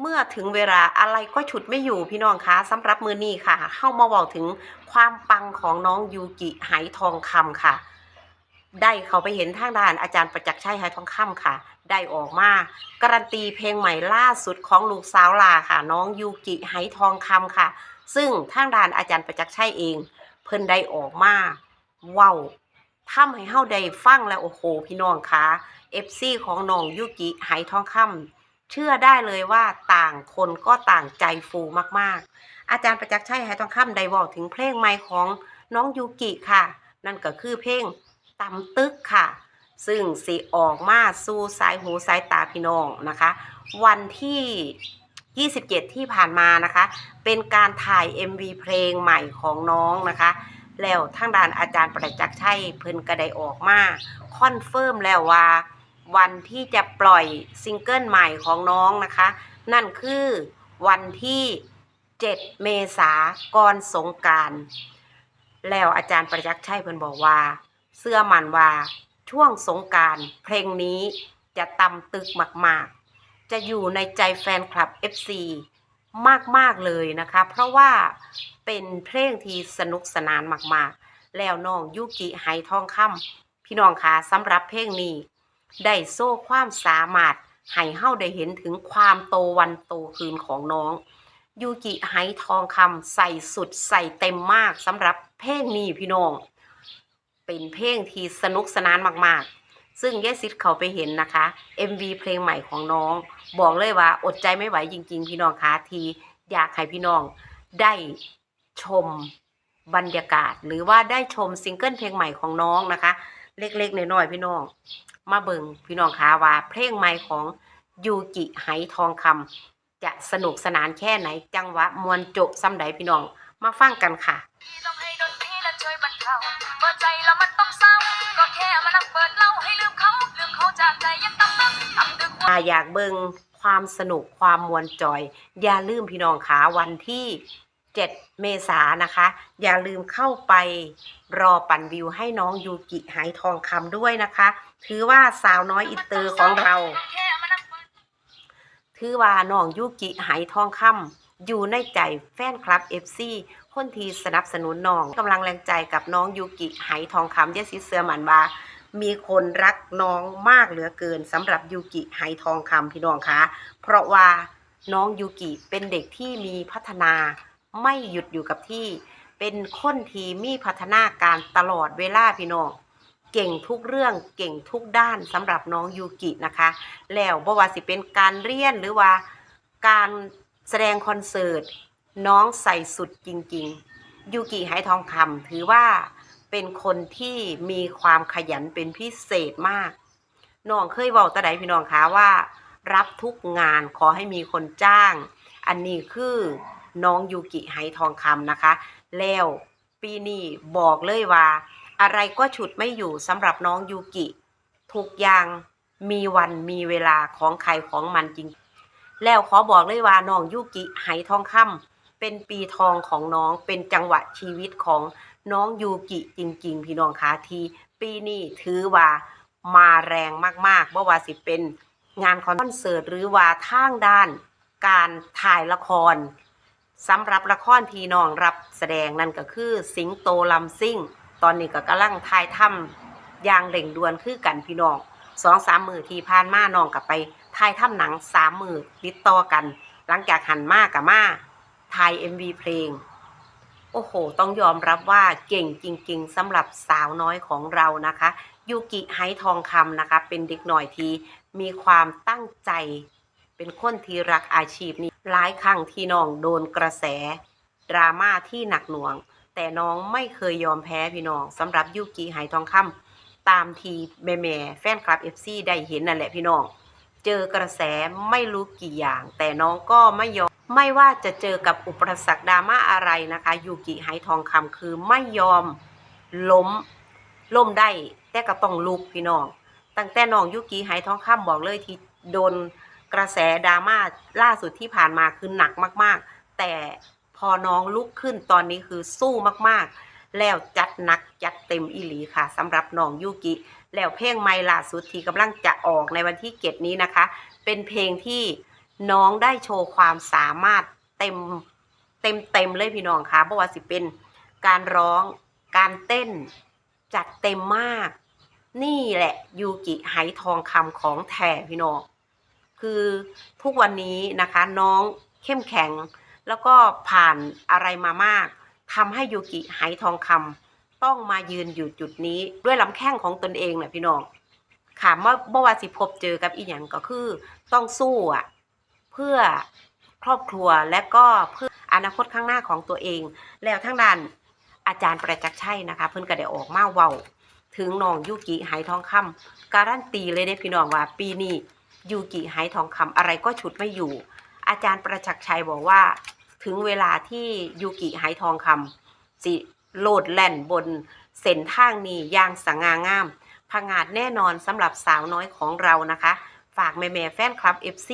เมื่อถึงเวลาอะไรก็ฉุดไม่อยู่พี่น้องคะสำหรับมือนี้ค่ะ เข้ามาบอกถึงความปังของน้องยูกิไหทองคำค่ะ ได้เขาไปเห็นทางด้านอาจารย์ประจักษ์ชัยไหทองคำค่ะ ได้ออกมาการันตีเพลงใหม่ล่าสุดของลูกสาวลาค่ะ น้องยูกิไหทองคำค่ะ ซึ่งทางด้านอาจารย์ประจักษ์ชัยเอง เพิ่นได้ออกมาว้าวทำให้เฮาได้ฟังแล้วโอ้โหพี่น้องคะ FC ของน้องยูกิไหทองคำ เชื่อได้เลยว่าต่างคนก็ต่างใจฟูมากๆ อาจารย์ประจักษ์ชัยไหทองคำได้บอกถึงเพลงใหม่ของน้องยูกิค่ะ นั่นก็คือเพลงตำตึกค่ะ ซึ่งสิออกมาสู่สายหูสายตาพี่น้องนะคะ วันที่ 27 ที่ผ่านมานะคะ เป็นการถ่าย MV เพลงใหม่ของน้องนะคะ แล้วทางด้านอาจารย์ประจักษ์ชัยเพิ่นก็ได้ออกมาคอนเฟิร์มแล้วว่า วันที่จะปล่อยซิงเกิลใหม่ของน้องนะคะ นั่นคือวันที่ 7 เมษาก่อนสงการ แล้วอาจารย์ประจักษ์ชัยเพิ่นบอกว่า เสื้อมันว่าช่วงสงการเพลงนี้จะตำตึกมาก ๆ จะอยู่ในใจแฟนคลับ FC มาก ๆ เลยนะคะ เพราะว่าเป็นเพลงที่สนุกสนานมาก ๆ แล้วน้องยุกิไหทองคำพี่น้องคะสำหรับเพลงนี้ ได้โซ่ความสามารถให้เฮาได้เห็นถึงความโตวันโตคืนของน้อง ยูกิไหทองคำใส่สุดใส่เต็มมากสำหรับเพลงนี้พี่น้อง เป็นเพลงที่สนุกสนานมากๆ ซึ่งเยสิทธิ์เขาไปเห็นนะคะ MV เพลงใหม่ของน้อง บอกเลยว่าอดใจไม่ไหวจริง ๆ พี่น้องคะทีอยากให้พี่น้องได้ชมบรรยากาศ หรือว่าได้ชมซิงเกิลเพลงใหม่ของน้องนะคะ เล็กๆน้อยๆพี่น้อง มาเบิงพี่น้องคะว่า เพลงใหม่ของยูกิไหทองคำจะสนุกสนานแค่ไหน จังหวะมวนโจะซ้ำใดพี่น้อง มาฟังกันค่ะต้องให้ดนตรีและช่วยบรรเทาเปิดใจแล้วมันต้องเศร้าก็แค่มานั่งเปิดเล่าให้ลืมเขาลืมเขาจากใจยังต้องนึกทำดึกถ้าอยากเบิงความสนุกความมวลจอย อย่าลืมพี่น้องขาวันที่ 7 เมษานะคะ อย่าลืมเข้าไปรอปั่นวิวให้น้องยูกิไหทองคำด้วยนะคะ ถือว่าสาวน้อยอินเตอร์ของเรา ถือว่าน้องยูกิไหทองคำอยู่ในใจแฟนคลับ FC คนที่สนับสนุนน้องกำลังแรงใจกับน้องยูกิไหทองคำเยสิเสือหมันว่ามีคนรักน้องมากเหลือเกินสำหรับยูกิไหทองคำพี่น้องคะ เพราะว่าน้องยูกิเป็นเด็กที่มีพัฒนา ไม่หยุดอยู่กับที่ เป็นคนที่มีพัฒนาการตลอดเวลาพี่น้องเก่งทุกเรื่องเก่งทุกด้านสำหรับน้องยูกินะคะ แล้วบ่ว่าสิเป็นการเรียนหรือว่าการแสดงคอนเสิร์ตน้องใส่สุดจริงๆยูกิไหทองคำถือว่าเป็นคนที่มีความขยันเป็นพิเศษมากน้องเคยบอกตะไดพี่น้องคะว่า รับทุกงานขอให้มีคนจ้าง อันนี้คือ น้องยูกิไหทองคำนะคะ แล้วปีนี้บอกเลยว่า อะไรก็ฉุดไม่อยู่สำหรับน้องยูกิ ทุกอย่างมีวันมีเวลาของใครของมันจริง แล้วขอบอกเลยว่าน้องยูกิไหทองคำเป็นปีทองของน้องเป็นจังหวะชีวิตของน้องยูกิจริง ๆ พี่น้องคะทีปีนี้ถือว่ามาแรงมากๆบ่ว่าสิเป็นงานคอนเสิร์ตหรือว่าทางด้านการถ่ายละคร สำหรับละครที่น้องรับแสดงนั่นก็คือ สิงโตลำซิ่ง ตอนนี้ก็กำลังถ่ายทำอย่างเร่งด่วนคือกันพี่น้องสองสามมือที่ผ่านมาน้องกับไปถ่ายทำหนังสามมือติดต่อกัน หลังจากหันมากับมาถ่าย MV เพลง โอ้โห ต้องยอมรับว่าเก่งจริง ๆสำหรับสาวน้อยของเรานะคะ ยูกิไฮทองคำนะคะ เป็นเด็กหน่อยที่มีความตั้งใจ เป็นคนที่รักอาชีพนี้หลายครั้งที่น้องโดนกระแสดราม่าที่หนักหน่วง แต่น้องไม่เคยยอมแพ้พี่น้องสำหรับยูกิไหทองคำตามทีแม่แม่แฟนคลับ FC ได้เห็นนั่นแหละพี่น้อง เจอกระแสไม่รู้กี่อย่าง แต่น้องก็ไม่ยอม ไม่ว่าจะเจอกับอุปสรรคดราม่าอะไรนะคะยูกิไหทองคำคือไม่ยอมล้มล้มได้แต่ก็ต้องลุกพี่น้อง ตั้งแต่น้องยูกิไหทองคำบอกเลยที่โดน กระแสดราม่าล่าสุดที่ผ่านมาคือหนักมาก ๆ แต่พอน้องลุกขึ้นตอนนี้คือสู้มากๆ แล้วจัดหนักจัดเต็มอีหลีค่ะสำหรับน้องยูกิ แล้วเพลงใหม่ล่าสุดที่กำลังจะออกในวันที่เกตนี้นะคะ เป็นเพลงที่น้องได้โชว์ความสามารถเต็มเต็มเต็มเลยพี่น้องค่ะเพราะว่าสิเป็นการร้องการเต้นจัดเต็มมาก นี่แหละยูกิไหทองคำของแท้พี่น้อง คือทุกวันนี้นะคะน้องเข้มแข็ง แล้วก็ผ่านอะไรมามากทำให้ยูกิไหทองคำต้องมายืนอยู่จุดนี้ด้วยลำแข้งของตนเองนะพี่น้องค่ะเมื่อเมื่อวานสิพบเจอกับอีหยังก็คือต้องสู้อะเพื่อครอบครัวและก็เพื่ออนาคตข้างหน้าของตัวเอง แล้วทั้งด้านอาจารย์ประจักษ์ชัยนะคะ เพิ่นก็ได้ออกมาเว้า ถึงน้องยูกิไหทองคำการันตีเลยเด้พี่น้องว่าปีนี้ ยูกิไหทองคำอะไรก็ฉุดไม่อยู่ อาจารย์ประจักษ์ชัยบอกว่า ถึงเวลาที่ยูกิไหทองคำสิโลดแล่นบนเส้นทางนี้อย่างสง่างามผงาดแน่นอนสำหรับสาวน้อยของเรานะคะ ฝากแม่ๆแฟนคลับ FC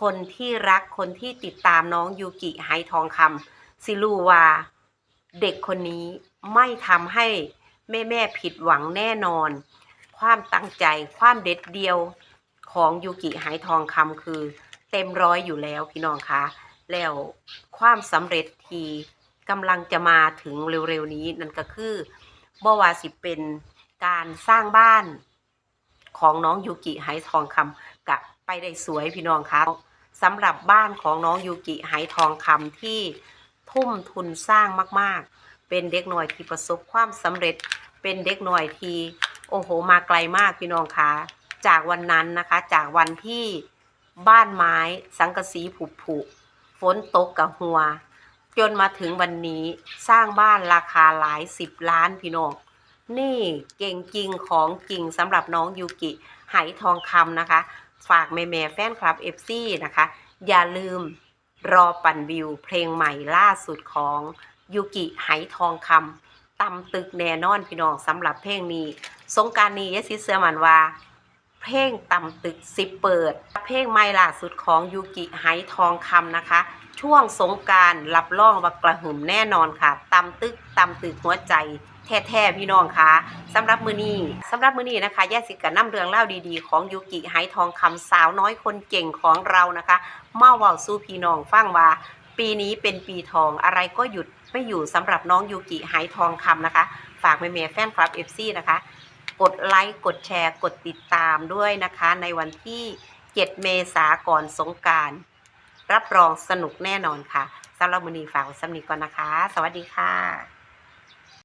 คนที่รักคนที่ติดตามน้องยูกิไหทองคำสิรู้ว่าเด็กคนนี้ไม่ทำให้แม่แม่ผิดหวังแน่นอน ความตั้งใจความเด็ดเดียว ของยูกิไหทองคำคือเต็มร้อยอยู่แล้วพี่น้องคะแล้วความสำเร็จที่กำลังจะมาถึงเร็วๆนี้นั่นก็คือบ่ว่าสิเป็นการสร้างบ้านของน้องยูกิไหทองคำกับไปได้สวยพี่น้องคะสำหรับบ้านของน้องยูกิไหทองคำที่ทุ่มทุนสร้างมากๆ เป็นเด็กหน่อยที่ประสบความสำเร็จ เป็นเด็กหน่อยที่โอ้โหมาไกลมากพี่น้องคะ จากวันนั้นนะคะ จากวันที่บ้านไม้สังกะสีผุผุฝนตกกับหัว จนมาถึงวันนี้สร้างบ้านราคาหลายสิบล้านพี่น้องนี่เก่งจริงของจริงสำหรับน้องยูกิไหทองคำนะคะ ฝากแม่แม่แฟนคลับ FC นะคะ อย่าลืมรอปั่นวิวเพลงใหม่ล่าสุดของยูกิไหทองคำตำตึกแน่นอนพี่น้องสำหรับเพลงนี้ สงการนี้ยายสิเสือมันว่า เพลงตำตึกสิเปิด เพลงใหม่ล่าสุดของยูกิไหทองคำนะคะ ช่วงสงการรับรองว่ากระหึ่มแน่นอนค่ะตำตึกตำตึกหัวใจแท้ๆพี่น้องคะสำหรับมือนี้สำหรับมือนี้นะคะแยกสิกันนำเรื่องเล่าดีๆ ของยูกิไหทองคำสาวน้อยคนเก่งของเรานะคะมาว้าสู้พี่น้องฟังว่า ปีนี้เป็นปีทองอะไรก็หยุดไม่อยู่สำหรับน้องยูกิไหทองคำนะคะ ฝากแม่ๆแฟนคลับ FC นะคะ กดไลค์กดแชร์กดติดตามด้วยนะคะ ในวันที่ 7 เมษาก่อนสงการรับรองสนุกแน่นอนค่ะสำหรับมือนีฝากไว้สำนีก่อนนะคะ สวัสดีค่ะ